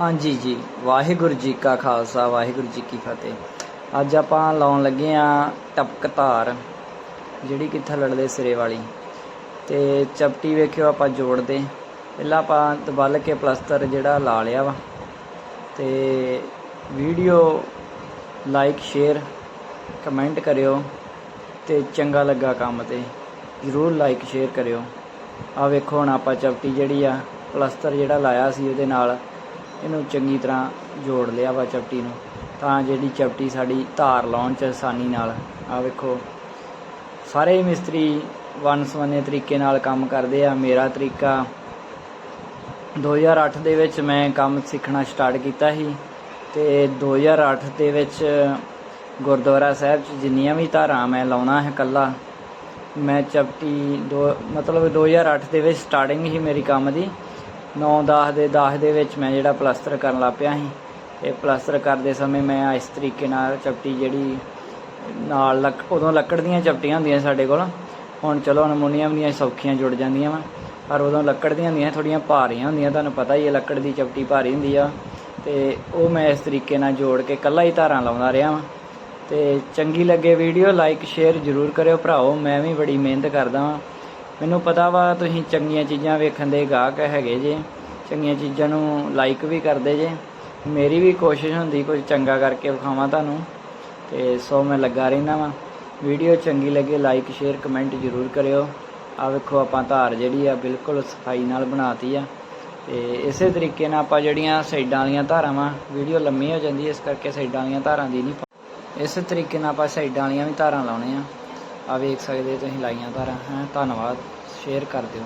ਹਾਂਜੀ ਜੀ, ਵਾਹਿਗੁਰੂ ਜੀ ਕਾ ਖਾਲਸਾ, ਵਾਹਿਗੁਰੂ ਜੀ ਕੀ ਫਤਿਹ। ਅੱਜ ਆਪਾਂ ਲਾਉਣ ਲੱਗੇ ਆ ਟਪਕ ਧਾਰ, ਜਿਹੜੀ ਕਿ ਥੱਲੜ ਦੇ ਸਿਰੇ ਵਾਲੀ। ਤੇ ਚਪਟੀ ਵੇਖਿਓ ਆਪਾਂ ਜੋੜਦੇ ਪਹਿਲਾਂ ਆਪਾਂ ਦਬਲ ਕੇ ਪਲਸਤਰ ਜਿਹੜਾ ਲਾ ਲਿਆ ਵਾ। ਤੇ ਵੀਡੀਓ ਲਾਈਕ, ਸ਼ੇਅਰ, ਕਮੈਂਟ ਕਰਿਓ ਤੇ ਚੰਗਾ ਲੱਗਾ ਕੰਮ ਤੇ ਜਰੂਰ ਲਾਈਕ, ਸ਼ੇਅਰ ਕਰਿਓ। ਆ ਵੇਖੋ ਹੁਣ ਆਪਾਂ ਚਪਟੀ ਜਿਹੜੀ ਆ, ਪਲਸਤਰ ਜਿਹੜਾ ਲਾਇਆ ਸੀ ਉਹਦੇ ਨਾਲ ਇਹਨੂੰ ਚੰਗੀ ਤਰ੍ਹਾਂ ਜੋੜ ਲਿਆ ਵਾ ਚਪਟੀ ਨੂੰ। ਤਾਂ ਜਿਹੜੀ ਚਪਟੀ ਸਾਡੀ ਧਾਰ ਲਾਉਣ ਚ ਆਸਾਨੀ ਨਾਲ। ਆ ਵੇਖੋ, ਸਾਰੇ ਮਿਸਤਰੀ ਵਨ ਸਵੰਨੇ ਤਰੀਕੇ ਨਾਲ ਕੰਮ ਕਰਦੇ ਆ। ਮੇਰਾ ਤਰੀਕਾ 2008 ਦੇ ਵਿੱਚ ਮੈਂ ਕੰਮ ਸਿੱਖਣਾ ਸਟਾਰਟ ਕੀਤਾ ਸੀ ਤੇ 2008 ਦੇ ਵਿੱਚ ਗੁਰਦੁਆਰਾ ਸਾਹਿਬ 'ਚ ਜਿੰਨੀਆਂ ਵੀ ਧਾਰਾਂ ਮੈਂ ਲਾਉਣਾ ਹੈ ਕੱਲਾ ਮੈਂ ਚਪਟੀ ਦੋ, ਮਤਲਬ 2008 ਦੇ ਵਿੱਚ ਸਟਾਰਟਿੰਗ ਹੀ ਮੇਰੀ ਕੰਮ ਦੀ। 9 10 ਦੇ 10 ਦੇ ਵਿੱਚ ਮੈਂ ਜਿਹੜਾ ਪਲਸਤਰ ਕਰਨ ਲੱਗ ਪਿਆ ਸੀ। ਤੇ ਪਲਸਤਰ ਕਰਦੇ ਸਮੇਂ ਮੈਂ ਇਸ ਤਰੀਕੇ ਨਾਲ ਚਪਟੀ ਜਿਹੜੀ ਨਾਲ ਲੱਕ, ਉਦੋਂ ਲੱਕੜ ਦੀਆਂ ਚਪਟੀਆਂ ਹੁੰਦੀਆਂ ਸਾਡੇ ਕੋਲ। ਹੁਣ ਚਲੋ ਅਲਮੂਨੀਅਮ ਦੀਆਂ ਸੌਖੀਆਂ ਜੁੜ ਜਾਂਦੀਆਂ ਵਾ। ਪਰ ਉਦੋਂ ਲੱਕੜ ਦੀਆਂ ਹੁੰਦੀਆਂ ਥੋੜੀਆਂ ਭਾਰੀਆਂ ਹੁੰਦੀਆਂ। ਤੁਹਾਨੂੰ ਪਤਾ ਹੀ ਹੈ, ਲੱਕੜ ਦੀ ਚਪਟੀ ਭਾਰੀ ਹੁੰਦੀ ਆ। ਤੇ ਉਹ ਮੈਂ ਇਸ ਤਰੀਕੇ ਨਾਲ ਜੋੜ ਕੇ ਕੱਲਾ ਹੀ ਧਾਰਾਂ ਲਾਉਂਦਾ ਰਿਹਾ ਵਾਂ। ਤੇ ਚੰਗੀ ਲੱਗੇ ਵੀਡੀਓ, ਲਾਈਕ, ਸ਼ੇਅਰ ਜ਼ਰੂਰ ਕਰਿਓ ਭਰਾਓ ਮੈਂ ਵੀ ਬੜੀ ਮਿਹਨਤ ਕਰਦਾ ਵਾਂ। ਮੈਨੂੰ ਪਤਾ ਵਾ ਤੁਸੀਂ ਚੰਗੀਆਂ ਚੀਜ਼ਾਂ ਵੇਖਣ ਦੇ ਗਾਹਕ ਹੈਗੇ ਜੇ। ਚੰਗੀਆਂ ਚੀਜ਼ਾਂ ਨੂੰ ਲਾਈਕ ਵੀ ਕਰਦੇ ਜੇ। ਮੇਰੀ ਵੀ ਕੋਸ਼ਿਸ਼ ਹੁੰਦੀ ਕੁਝ ਚੰਗਾ ਕਰਕੇ ਵਿਖਾਵਾਂ ਤੁਹਾਨੂੰ। ਤੇ ਸੋ ਮੈਂ ਲੱਗਾ ਰਹਿਣਾ ਵਾਂ। ਵੀਡੀਓ ਚੰਗੀ ਲੱਗੇ ਲਾਈਕ ਸ਼ੇਅਰ ਕਮੈਂਟ ਜ਼ਰੂਰ ਕਰਿਓ। ਆ ਵੇਖੋ ਆਪਾਂ ਧਾਰ ਜਿਹੜੀ ਆ ਬਿਲਕੁਲ ਸਫ਼ਾਈ ਨਾਲ ਬਣਾਤੀ ਆ। ਤੇ ਇਸੇ ਤਰੀਕੇ ਨਾਲ ਆਪਾਂ ਜਿਹੜੀਆਂ ਸਾਈਡਾਂ ਵਾਲੀਆਂ ਧਾਰਾਂ ਵਾ, ਵੀਡੀਓ ਲੰਮੀ ਹੋ ਜਾਂਦੀ, ਇਸ ਕਰਕੇ ਸਾਈਡਾਂ ਵਾਲੀਆਂ ਧਾਰਾਂ ਦੀ ਨਹੀਂ ਇਸੇ ਤਰੀਕੇ ਨਾਲ ਆਪਾਂ ਸਾਈਡਾਂ ਵਾਲੀਆਂ ਵੀ ਧਾਰਾਂ ਲਾਉਣੇ ਆ ਆ ਵੇਖ ਸਕਦੇ ਤੁਸੀਂ ਲਾਈਆਂ ਧਾਰਾਂ ਹੈ ਧੰਨਵਾਦ। ਸ਼ੇਅਰ ਕਰ ਦਿਓ।